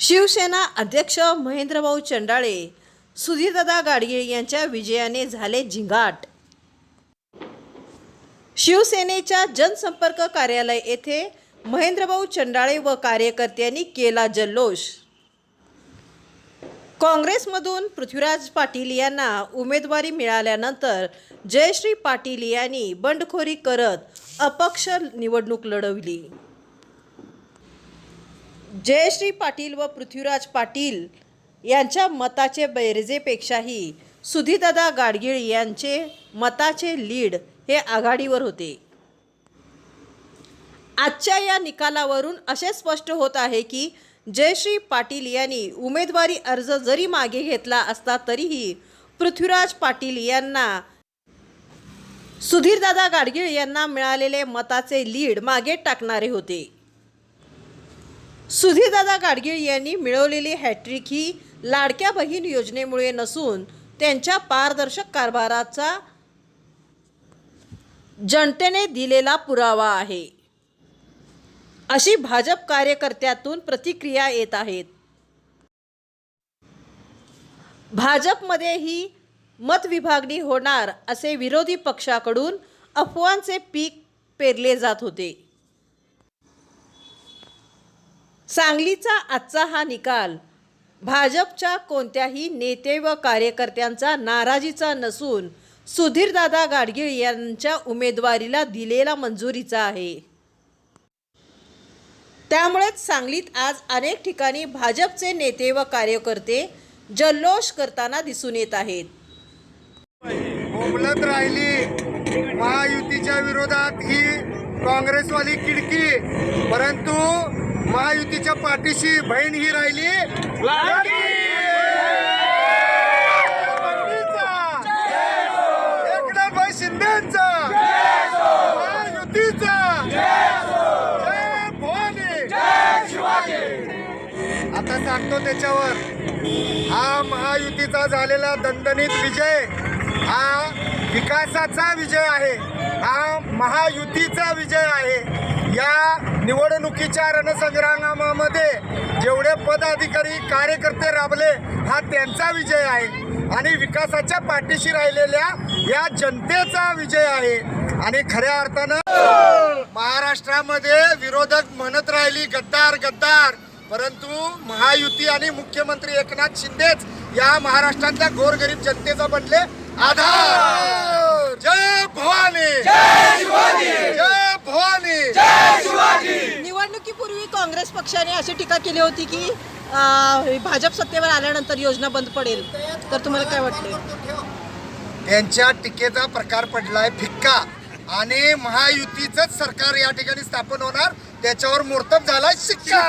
शिवसेना अध्यक्ष महेंद्रभाऊ चंडाळे सुधीरदादा गाडगीळ यांच्या विजयाने झाले झिंगाट. शिवसेनेच्या जनसंपर्क कार्यालय येथे महेंद्रभाऊ चंडाळे व कार्यकर्त्यांनी केला जल्लोष. काँग्रेसमधून पृथ्वीराज पाटील यांना उमेदवारी मिळाल्यानंतर जयश्री पाटील यांनी बंडखोरी करत अपक्ष निवडणूक लढवली. जयश्री पाटील व पृथ्वीराज पाटील यांच्या मताचे बैरजेपेक्षाही सुधीदादा गाडगीळ यांचे मताचे लीड हे आघाडीवर होते. आजच्या या निकालावरून असे स्पष्ट होत आहे की जयश्री पाटील यांनी उमेदवारी अर्ज जरी मागे घेतला असता तरीही पृथ्वीराज पाटील यांना सुधीरदादा गाडगीळ यांना मिळालेले मताचे लीड मागे टाकणारे होते. सुधीरदादा गाडगीळ यांनी मिळवलेली हॅट्रिक ही लाडक्या बहीण योजनेमुळे नसून त्यांच्या पारदर्शक कारभाराचा जनतेने दिलेला पुरावा आहे. अशी भाजप कार्यकर्त्यातून प्रतिक्रिया येत आहेत. भाजपमध्येही मतविभागणी होणार असे विरोधी पक्षाकडून अफवांचे पीक पेरले जात होते. सांगलीचा आजचा हा निकाल. भाजपच्या कोणत्याही नेते व कार्यकर्त्यांचा नाराजीचा नसून सुधीरदादा गाडगीळ यांच्या उमेदवारीला दिलेला मंजुरीचा आहे. त्यामुळेच सांगलीत आज अनेक ठिकाणी भाजपचे नेते व कार्यकर्ते जल्लोष करताना दिसून येत आहेत. बोंबलत राहिली महायुतीच्या विरोधात ही काँग्रेसवाली किडकी परंतु महायुतीच्या पाठीशी बहीण ही राहिली. एकनाथभाई शिंदेचा. महायुतीचा. आता सांगतो त्याच्यावर. हा महायुतीचा झालेला दणदणीत विजय हा विकासाचा विजय आहे. हा महायुतीचा विजय आहे. या निवडणुकीच्या रणसंग्रामामध्ये जेवढे पदाधिकारी कार्यकर्ते राबले हा त्यांचा विजय आहे. आणि विकासाच्या पाठीशी राहिलेल्या या जनतेचा विजय आहे. आणि खऱ्या अर्थानं महाराष्ट्रामध्ये विरोधक म्हणत राहिली गद्दार गद्दार. परंतु महायुती आणि मुख्यमंत्री एकनाथ शिंदेच या महाराष्ट्रातल्या गोरगरीब जनतेचा बनले आधार. काँग्रेस पक्षाने अशी टीका केली होती की भाजप सत्तेवर आल्यानंतर योजना बंद पडेल. तर तुम्हाला काय वाटते त्यांच्या टीकेचा प्रकार पडलाय फिक्का. आणि महायुतीचंच सरकार या ठिकाणी स्थापन होणार त्याच्यावर मुहूर्तब झालाय शिक्का